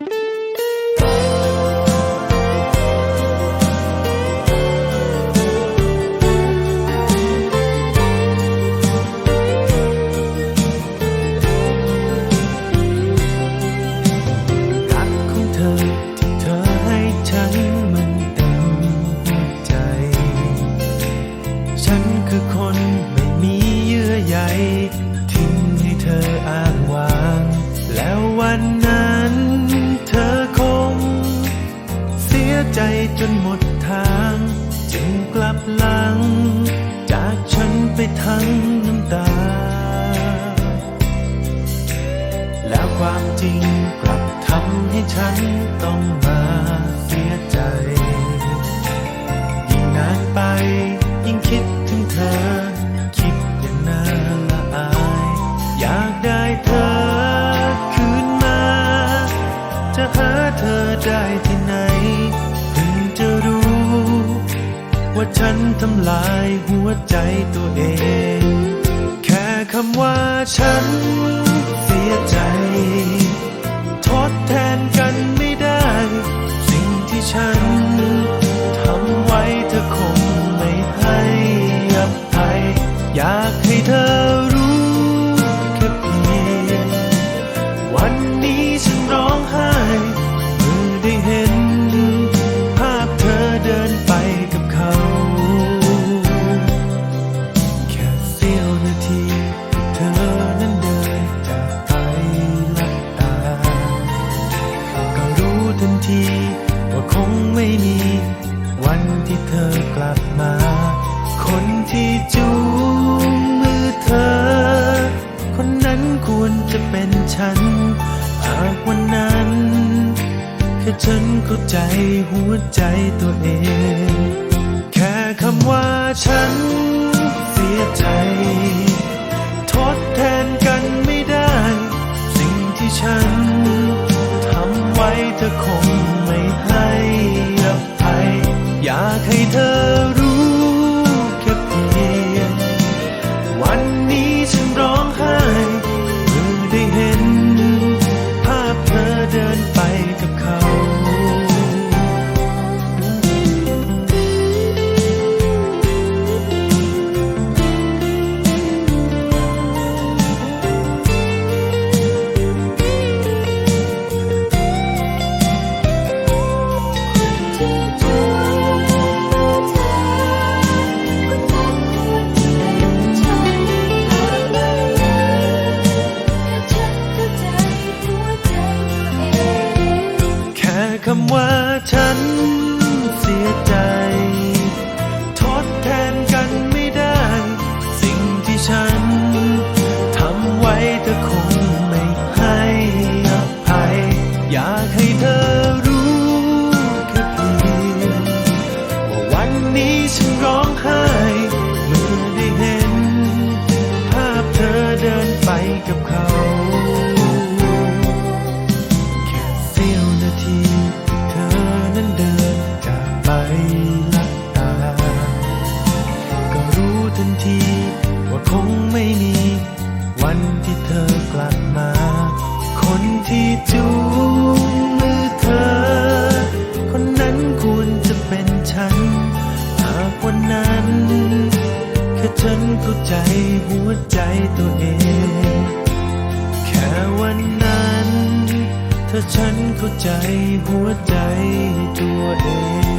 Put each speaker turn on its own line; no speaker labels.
you ใจจนหมดทาง จึงกลับหลัง จากฉันไปทั้งน้ำตา แล้วความจริงกลับทำให้ฉันต้องมา ฉันทำลายหัวใจตัวเอง แค่คำว่าฉัน ธอกลับมา คนที่จูงมือเธอ คนนั้นควรจะเป็นฉัน หากวันนั้นแค่ฉันเข้าใจหัวใจตัวเอง แค่คำว่าฉันเสียใจ ทดแทนกันไม่ได้ สิ่งที่ฉันทำไว้เธอคง 陪他。 คำว่าฉันเสีย
ใจ เข้าใจหัวใจตัวเอง
แค่วันนั้น ถ้าฉันเข้าใจหัวใจตัวเอง